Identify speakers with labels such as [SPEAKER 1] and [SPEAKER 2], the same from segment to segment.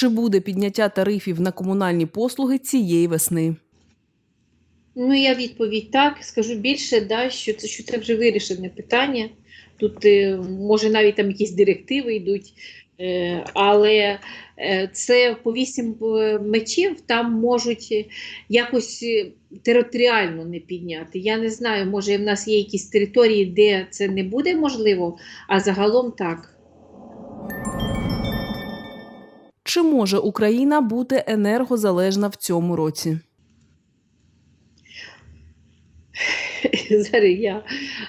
[SPEAKER 1] Чи буде підняття тарифів на комунальні послуги цієї весни?
[SPEAKER 2] Ну, я відповідь так. Скажу більше, да, що це, що це вже вирішене питання. Тут, е, може, навіть там якісь директиви йдуть, е, але е, це по вісім мечів там можуть якось територіально не підняти. Я не знаю, може в нас є якісь території, де це не буде можливо, а загалом так.
[SPEAKER 1] Чи може Україна бути енергозалежна в цьому році?
[SPEAKER 2] Зараз я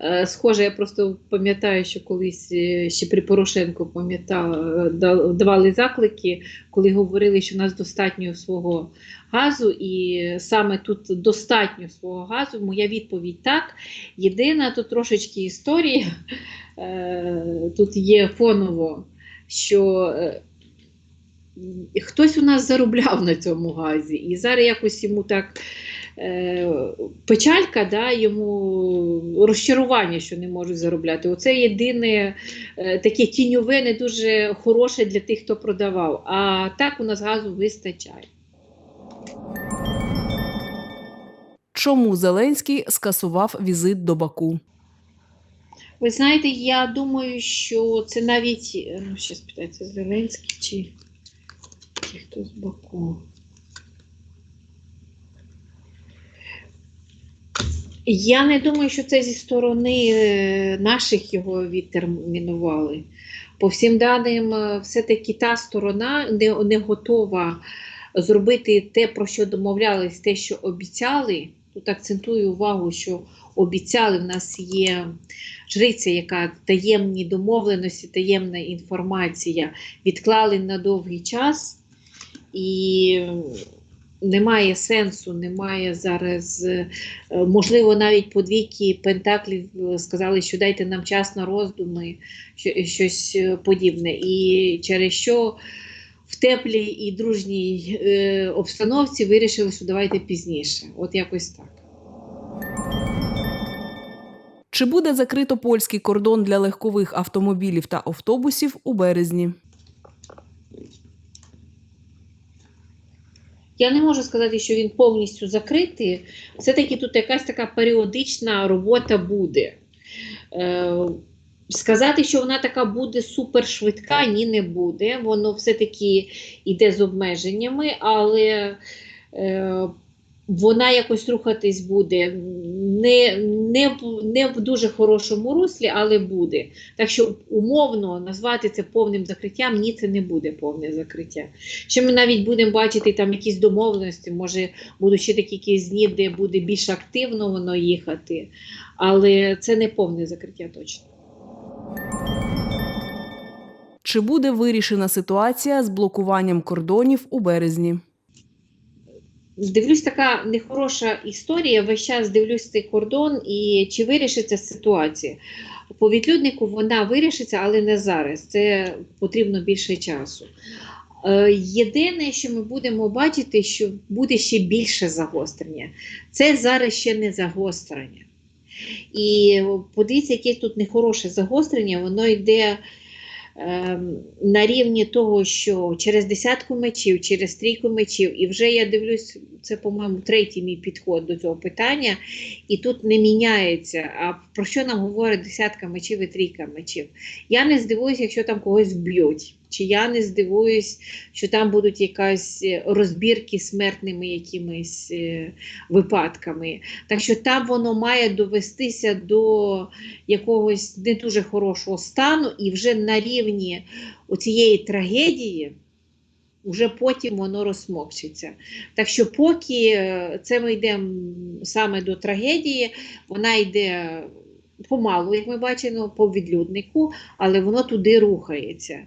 [SPEAKER 2] е, схоже, я просто пам'ятаю, що колись е, ще при Порошенку пам'ятала, е, давали заклики, коли говорили, що в нас достатньо свого газу, і саме тут достатньо свого газу. Моя відповідь так. Єдина тут трошечки історія. Тут є фоново, що е, хтось у нас заробляв на цьому газі, і зараз якось йому так е, печалька, да, йому розчарування, що не можуть заробляти. Оце єдине е, таке тіньове, не дуже хороше для тих, хто продавав. А так у нас газу вистачає.
[SPEAKER 1] Чому Зеленський скасував візит до Баку?
[SPEAKER 2] Ви знаєте, я думаю, що це навіть е, ну, ще спитається Зеленський чи, чи хто з боку. Я не думаю, що це зі сторони е, наших його відтермінували. По всім даним, е, все-таки та сторона не, не готова зробити те, про що домовлялись, те, що обіцяли. Тут акцентую увагу, що обіцяли, в нас є жриця, яка таємні домовленості, таємна інформація відклали на довгий час, і немає сенсу, немає зараз, е, можливо, навіть по двійки пентаклів е, сказали, що дайте нам час на роздуми, що- щось е, подібне. І через що в теплій і дружній е, обстановці вирішили, що давайте пізніше. От якось так.
[SPEAKER 1] Чи буде закрито польський кордон для легкових автомобілів та автобусів у березні?
[SPEAKER 2] Я не можу сказати, що він повністю закритий. Все-таки тут якась така періодична робота буде. Е, сказати, що вона така буде супершвидка, ні, не буде. Воно все-таки йде з обмеженнями, але е, вона якось рухатись буде не, не, не в дуже хорошому руслі, але буде. Так що умовно назвати це повним закриттям, ні, це не буде повне закриття. Ще ми навіть будемо бачити там якісь домовленості, може будуть ще такі якісь дні, де буде більш активно воно їхати, але це не повне закриття точно.
[SPEAKER 1] Чи буде вирішена ситуація з блокуванням кордонів у березні?
[SPEAKER 2] Дивлюсь, така нехороша історія. Весь час дивлюсь цей кордон і чи вирішиться ситуація. По відлюднику вона вирішиться, але не зараз. Це потрібно більше часу. Е, Єдине, що ми будемо бачити, що буде ще більше загострення. Це зараз ще не загострення. І подивіться, яке тут нехороше загострення, воно йде на рівні того, що через десятку мечів, через трійку мечів, і вже я дивлюсь, це, по-моєму, третій мій підход до цього питання, і тут не міняється. А про що нам говорить десятка мечів і трійка мечів? Я не здивуюся, якщо там когось вб'ють. Чи я не здивуюсь, що там будуть якась е, розбірки смертними якимись е, випадками. Так що там воно має довестися до якогось не дуже хорошого стану, і вже на рівні цієї трагедії, вже потім воно розсмокчиться. Так що, поки е, це ми йдемо саме до трагедії, вона йде помалу, як ми бачимо, по відлюднику, але воно туди рухається.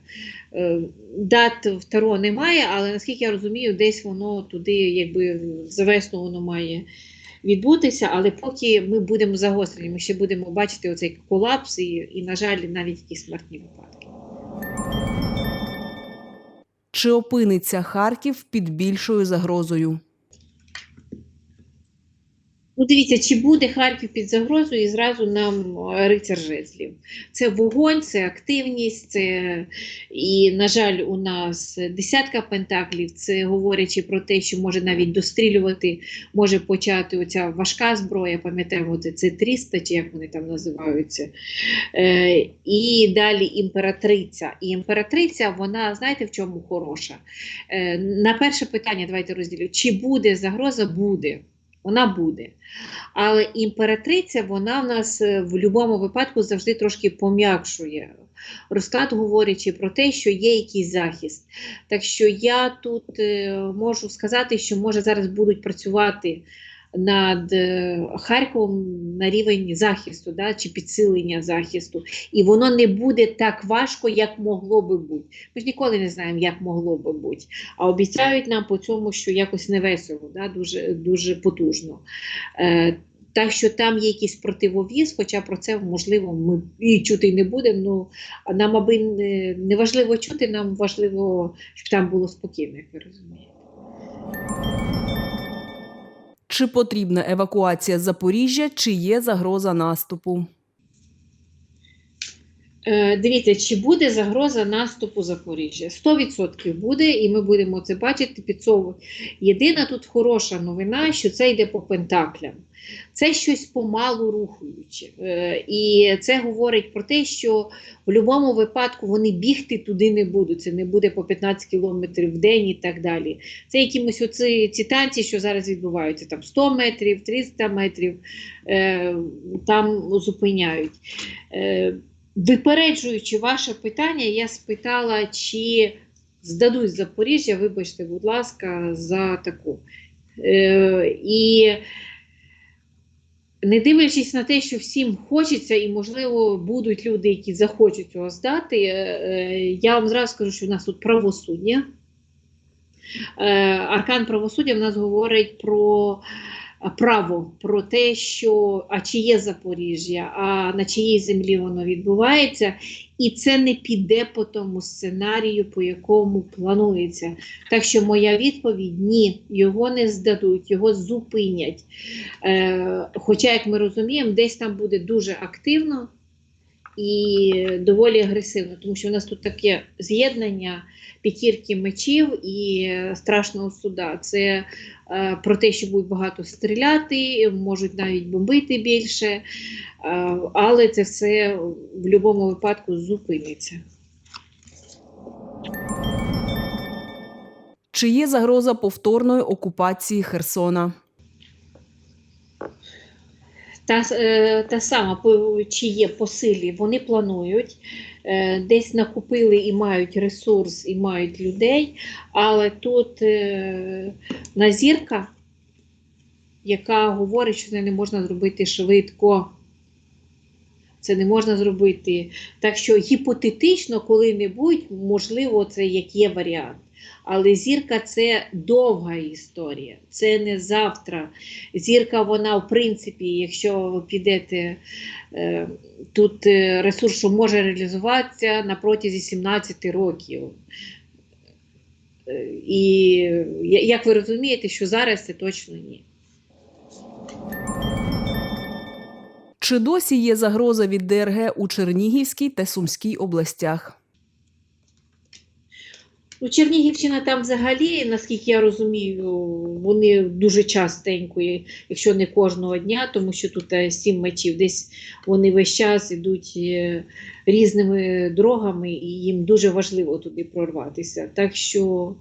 [SPEAKER 2] Е, Дат второго немає, але наскільки я розумію, десь воно туди, якби за весну воно має відбутися, але поки ми будемо загострені, ми ще будемо бачити оцей колапс і, і на жаль, навіть якісь смертні випадки.
[SPEAKER 1] Чи опиниться Харків під більшою загрозою?
[SPEAKER 2] Ну, дивіться, чи буде Харків під загрозою, і зразу нам е, рицар жезлів. Це вогонь, це активність, це і, на жаль, у нас десятка пентаклів. Це говорячи про те, що може навіть дострілювати, може почати оця важка зброя, пам'ятаємо, це, це 300, чи як вони там називаються. Е, і далі імператриця. І імператриця, вона, знаєте, в чому хороша? Е, на перше питання, давайте розділю, чи буде загроза? Буде. Вона буде. Але імператриця, вона в нас е, в будь-якому випадку завжди трошки пом'якшує. Розклад говорячи про те, що є якийсь захист. Так що я тут е, можу сказати, що може зараз будуть працювати над е, Харковом на рівень захисту, да, чи підсилення захисту. І воно не буде так важко, як могло би бути. Ми ж ніколи не знаємо, як могло би бути. А обіцяють нам по цьому, що якось невесело, да, дуже, дуже потужно. Е, так що там є якийсь противовіз, хоча про це можливо ми і чути не будемо. Ну нам аби не, не важливо чути, нам важливо, щоб там було спокійно, як ви розумієте.
[SPEAKER 1] Чи потрібна евакуація Запоріжжя, чи є загроза наступу?
[SPEAKER 2] Е, Дивіться, чи буде загроза наступу Запоріжжя? 100% буде, і ми будемо це бачити підсовувати. Єдина тут хороша новина, що це йде по пентаклям. Це щось помалу рухаюче. Е, І це говорить про те, що в будь-якому випадку вони бігти туди не будуть. Це не буде по 15 кілометрів в день і так далі. Це якимось оці ці танці, що зараз відбуваються, там 100 метрів, 300 метрів, е, там зупиняють. Випереджуючи ваше питання, я спитала, чи здадуть Запоріжжя, вибачте, будь ласка, за таку. Е, і не дивлячись на те, що всім хочеться, і, можливо, будуть люди, які захочуть його здати, е, е, я вам зразу скажу, що в нас тут правосуддя. Аркан правосуддя в нас говорить про право, про те, що а чи є Запоріжжя, а на чиїй землі воно відбувається, і це не піде по тому сценарію, по якому планується. Так що моя відповідь ні, його не здадуть, його зупинять. Е, хоча, як ми розуміємо, десь там буде дуже активно і доволі агресивно, тому що у нас тут таке з'єднання п'ятірки мечів і страшного суда. Це е, про те, що будуть багато стріляти, можуть навіть бомбити більше, е, але це все в будь-якому випадку зупиниться.
[SPEAKER 1] Чи є загроза повторної окупації Херсона?
[SPEAKER 2] Та, е, та сама, чи є по силі, вони планують, е, десь накупили і мають ресурс, і мають людей, але тут е, назірка, яка говорить, що це не можна зробити швидко. Це не можна зробити. Так що гіпотетично, коли-небудь, можливо, це як є варіант. Але зірка це довга історія, це не завтра. Зірка, вона, в принципі, якщо ви підете, е, тут е, ресурс що може реалізуватися на протязі 17 років. Е, І як ви розумієте, що зараз це точно ні.
[SPEAKER 1] Чи досі є загроза від ДРГ у Чернігівській та Сумській областях?
[SPEAKER 2] Ну, Чернігівщина там взагалі, наскільки я розумію, вони дуже частенько, якщо не кожного дня, тому що тут е, сім мечів, десь вони весь час ідуть е, різними дорогами, і їм дуже важливо туди прорватися. Так що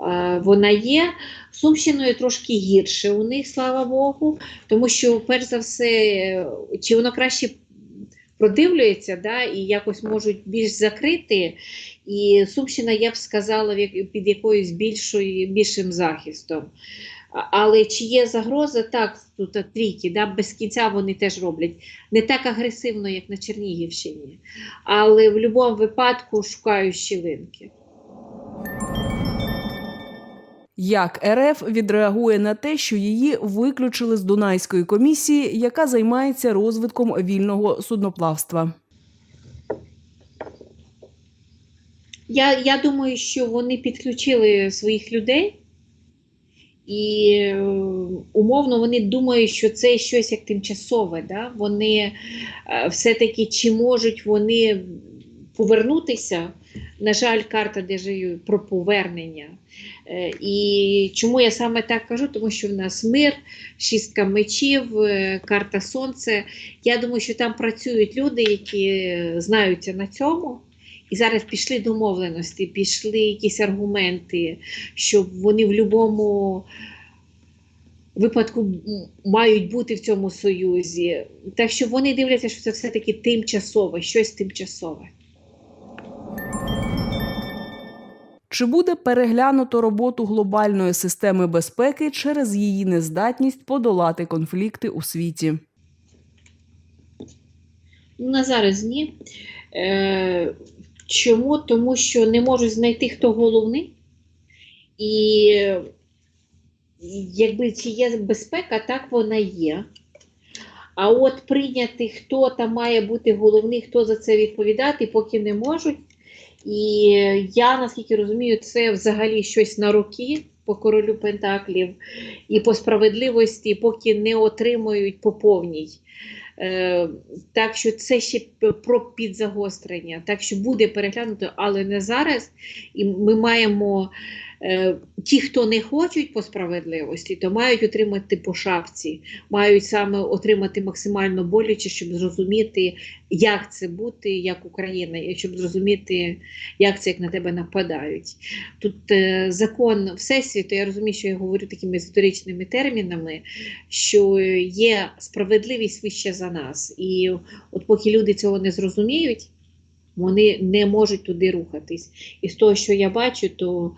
[SPEAKER 2] е, вона є. Сумщиною трошки гірше у них, слава Богу, тому що, перш за все, чи воно краще продивлюється, да, і якось можуть більш закрити. І Сумщина, я б сказала, під якоюсь більшою, більшим захистом. Але чи є загроза? Так, тут трійки, да, без кінця вони теж роблять. Не так агресивно, як на Чернігівщині, але в будь-якому випадку шукають щілинки.
[SPEAKER 1] Як РФ відреагує на те, що її виключили з Дунайської комісії, яка займається розвитком вільного судноплавства?
[SPEAKER 2] Я, я думаю, що вони підключили своїх людей, І е, умовно вони думають, що це щось як тимчасове. Да? Вони е, все-таки чи можуть вони повернутися. На жаль, карта дежавю про повернення. Е, І чому я саме так кажу? Тому що в нас мир, шістка мечів, карта сонце. Я думаю, що там працюють люди, які знаються на цьому. І зараз пішли домовленості, пішли якісь аргументи, що вони в будь-якому випадку мають бути в цьому союзі. Так що вони дивляться, що це все-таки тимчасове, щось тимчасове.
[SPEAKER 1] Чи буде переглянуто роботу глобальної системи безпеки через її нездатність подолати конфлікти у світі?
[SPEAKER 2] Ну, на зараз ні. Е, чому? Тому що не можуть знайти, хто головний. І якби чи є безпека, так вона є. А от прийняти, хто там має бути головний, хто за це відповідати, поки не можуть. І я, наскільки розумію, це взагалі щось на роки по королю Пентаклів і по справедливості, поки не отримують по повній. Е, так що це ще про підзагострення. Так що буде переглянуто, але не зараз. І ми маємо ті, хто не хочуть по справедливості, то мають отримати по шапці, мають саме отримати максимально боляче, щоб зрозуміти, як це бути, як Україна, і щоб зрозуміти, як це як на тебе нападають. Тут е, закон Всесвіту, я розумію, що я говорю такими історичними термінами, що є справедливість вище за нас. І от поки люди цього не зрозуміють, вони не можуть туди рухатись. І з того, що я бачу, то,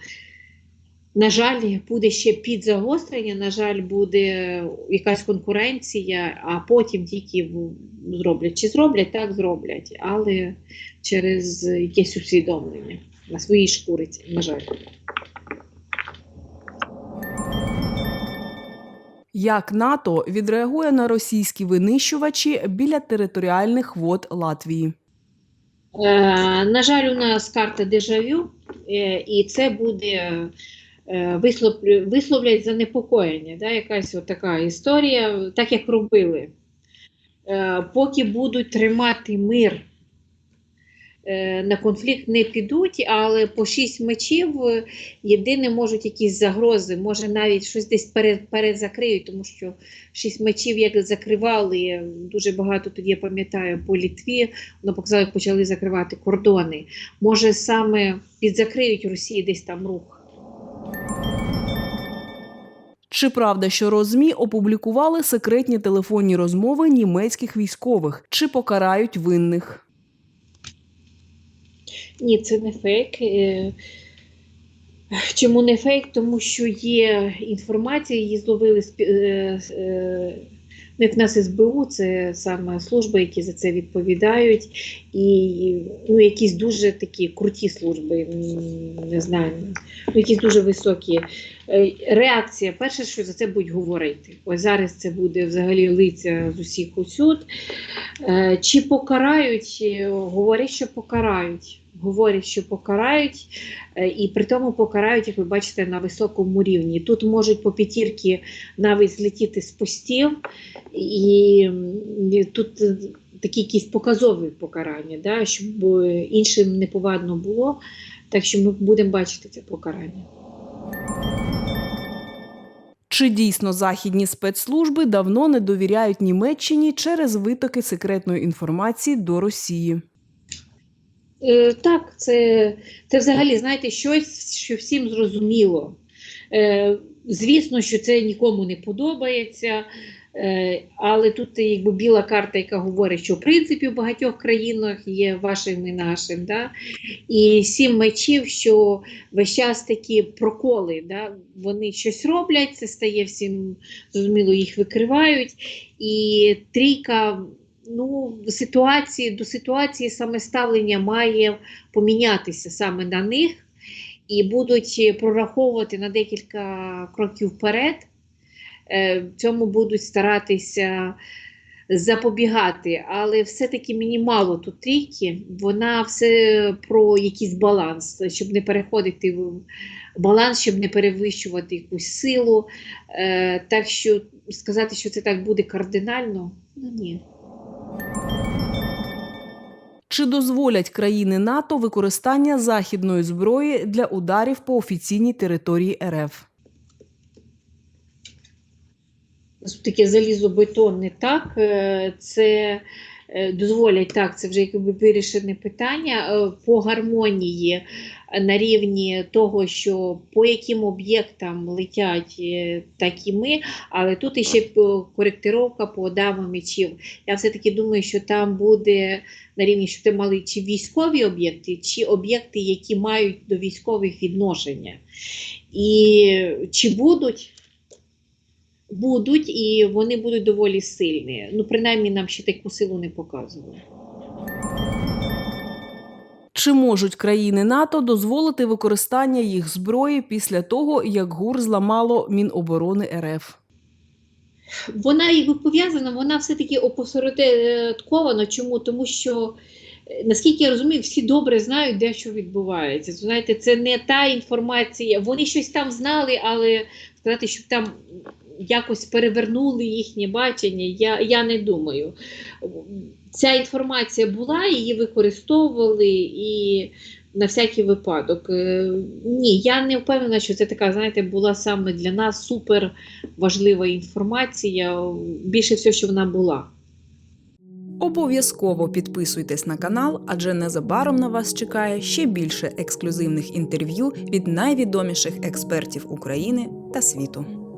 [SPEAKER 2] на жаль, буде ще підзагострення, на жаль, буде якась конкуренція, а потім тільки зроблять. Чи зроблять, так зроблять, але через якесь усвідомлення на своїй шкуриці, на жаль.
[SPEAKER 1] Як НАТО відреагує на російські винищувачі біля територіальних вод Латвії?
[SPEAKER 2] Е, на жаль, у нас карта дежавю, е, і це буде висловлять занепокоєння. Да, якась от така історія, так як робили. Е, поки будуть тримати мир, е, на конфлікт не підуть, але по шість мечів е, єдине можуть якісь загрози, може навіть щось десь перезакриють, тому що шість мечів як закривали, дуже багато тоді я пам'ятаю по Літві, воно показало, як почали закривати кордони. Може саме підзакриють Росії десь там рух.
[SPEAKER 1] Чи правда, що Розмі опублікували секретні телефонні розмови німецьких військових? Чи покарають винних?
[SPEAKER 2] Ні, це не фейк. Е, Чому не фейк? Тому що є інформація, її зловили е, е, як нас СБУ, це саме служби, які за це відповідають, і ну, якісь дуже такі круті служби, не знаю, ну, якісь дуже високі. Е, Реакція, перше, що за це будуть говорити. Ось зараз це буде взагалі лиця з усіх усюд. Е, Чи покарають? Говорять, що покарають. Говорять, що покарають, е, і при тому покарають, як ви бачите, на високому рівні. Тут можуть по п'ятірки навіть злетіти з постів, і тут е, такі якісь показові покарання, да, щоб е, іншим неповадно було. Так що ми будемо бачити це покарання.
[SPEAKER 1] Чи дійсно західні спецслужби давно не довіряють Німеччині через витоки секретної інформації до Росії?
[SPEAKER 2] Е, так, це, це взагалі, знаєте, щось, що всім зрозуміло. Е, звісно, що це нікому не подобається, е, але тут якби біла карта, яка говорить, що в принципі в багатьох країнах є вашим і нашим. Да? І сім мечів, що весь час такі проколи, да? вони щось роблять, це стає всім зрозуміло, їх викривають. І трійка ну, ситуації, до ситуації саме ставлення має помінятися саме на них, і будуть прораховувати на декілька кроків вперед. Е, цьому будуть старатися запобігати, але все-таки мені мало тут трійки. Вона все про якийсь баланс, щоб не переходити в баланс, щоб не перевищувати якусь силу. Е, так що сказати, що це так буде кардинально, ну ні.
[SPEAKER 1] Чи дозволять країни НАТО використання західної зброї для ударів по офіційній території РФ?
[SPEAKER 2] таке залізобетонне так, е, це дозволять так, це вже якби вирішене питання е, по гармонії на рівні того, що по яким об'єктам летять, е, так і ми, але тут іще коректировка по ударам мечів. Я все-таки думаю, що там буде на рівні, що ти мали чи військові об'єкти, чи об'єкти, які мають до військових відношення. І чи будуть будуть, і вони будуть доволі сильні. Ну, принаймні, нам ще таку силу не показували.
[SPEAKER 1] Чи можуть країни НАТО дозволити використання їх зброї після того, як ГУР зламало Міноборони РФ?
[SPEAKER 2] Вона якби пов'язана, вона все-таки опосередкована. Чому? Тому що, е, наскільки я розумію, всі добре знають, де що відбувається. Знаєте, це не та інформація. Вони щось там знали, але сказати, щоб там якось перевернули їхнє бачення, я, я не думаю. Ця інформація була, її використовували і на всякий випадок. Е, Ні, я не впевнена, що це така, знаєте, була саме для нас супер важлива інформація. Більше всього, що вона була.
[SPEAKER 1] Обов'язково підписуйтесь на канал, адже незабаром на вас чекає ще більше ексклюзивних інтерв'ю від найвідоміших експертів України та світу.